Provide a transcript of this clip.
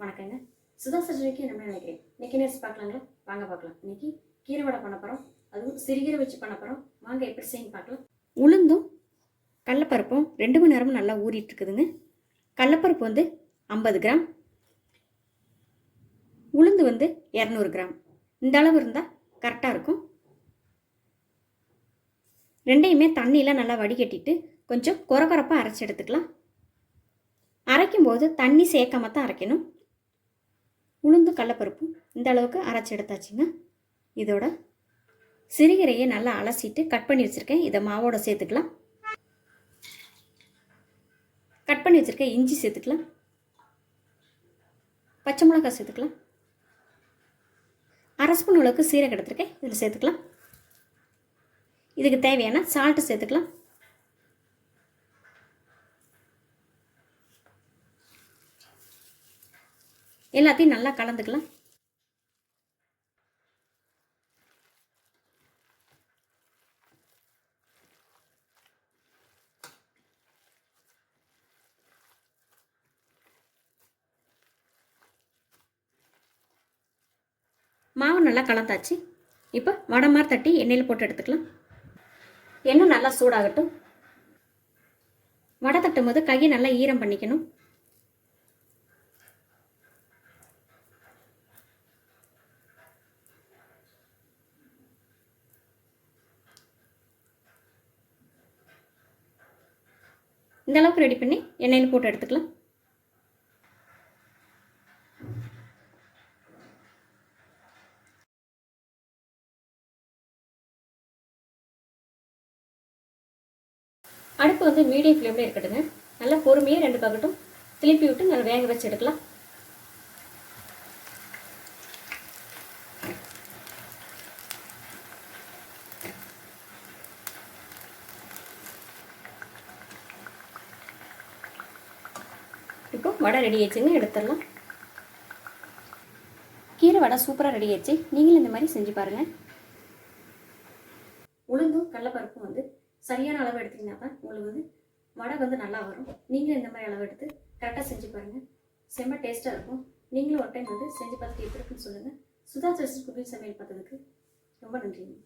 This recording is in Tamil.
வணக்கங்க. சுதா சர்ஜரிக்கு என்ன நினைக்கிறேன் இன்னைக்கு நேர்ஸ் பார்க்கலாங்களா வாங்க பார்க்கலாம். இன்னைக்கு கீரை வடை பண்ண போகிறோம் அதுவும் சிறுகீரை வச்சு பண்ண போகிறோம் வாங்க எப்படி செய்யணும் பார்க்கலாம். உளுந்தும் கடலப்பருப்பும் ரெண்டு மணி நேரமும் நல்லா ஊறிட்டு இருக்குதுங்க. கடலப்பருப்பு வந்து ஐம்பது கிராம். உளுந்து வந்து இரநூறு கிராம். இந்த அளவு இருந்தால் கரெக்டாக இருக்கும். ரெண்டையுமே தண்ணியில் நல்லா வடிகட்டிட்டு கொஞ்சம் குறகுறப்பாக அரைச்சி எடுத்துக்கலாம். அரைக்கும்போது தண்ணி சேர்க்காம தான் அரைக்கணும். உளுந்து கடலப்பருப்பும் இந்த அளவுக்கு அரைச்சி எடுத்தாச்சுங்க. இதோட சிறுகீரையை நல்லா அலசிட்டு கட் பண்ணி வச்சுருக்கேன். இதை மாவோட சேர்த்துக்கலாம். கட் பண்ணி வச்சுருக்கேன் இஞ்சி சேர்த்துக்கலாம். பச்சை மிளகாய் சேர்த்துக்கலாம். அரை ஸ்பூன் அளவுக்கு சீரகம் எடுத்துருக்கேன். இதில் சேர்த்துக்கலாம். இதுக்கு தேவையான சால்ட்டு சேர்த்துக்கலாம். எல்லாத்தையும் நல்லா கலந்துக்கலாம். மாவு நல்லா கலந்தாச்சு. இப்போ வடை மாதிரி தட்டி எண்ணெயில் போட்டு எடுத்துக்கலாம். எண்ணெய் நல்லா சூடாகட்டும். வடை தட்டும் போது கையை நல்லா ஈரம் பண்ணிக்கணும். இந்த அளவுக்கு ரெடி பண்ணி எண்ணெயில் போட்டு எடுத்துக்கலாம். அடுப்பு வந்து மீடியம் ஃப்ளேமில் இருக்கட்டுங்க. நல்லா பொறுமையாக ரெண்டு பக்கட்டும் திருப்பி விட்டு நல்லா வேக வச்சு எடுக்கலாம். இப்போ வடை ரெடி ஆயிடுச்சுங்க எடுத்துடலாம். கீரை வடை சூப்பராக ரெடி ஆயிடுச்சு. நீங்களும் இந்த மாதிரி செஞ்சு பாருங்கள் உளுந்தும் கடலப்பருப்பும் வந்து சரியான அளவு எடுத்தீங்கன்னா தான் உங்களுக்கு வந்து வடை வந்து நல்லா வரும். நீங்களும் இந்த மாதிரி அளவு எடுத்து கரெக்டாக செஞ்சு பாருங்கள் செம்ம டேஸ்ட்டாக இருக்கும். நீங்களும் ஒரு டைம் வந்து செஞ்சு பார்த்துட்டு எப்படி இருக்குன்னு சொல்லுங்கள் சுதா சர்ஸ் குக்கிங் சமையல் பார்த்ததுக்கு ரொம்ப நன்றிங்க.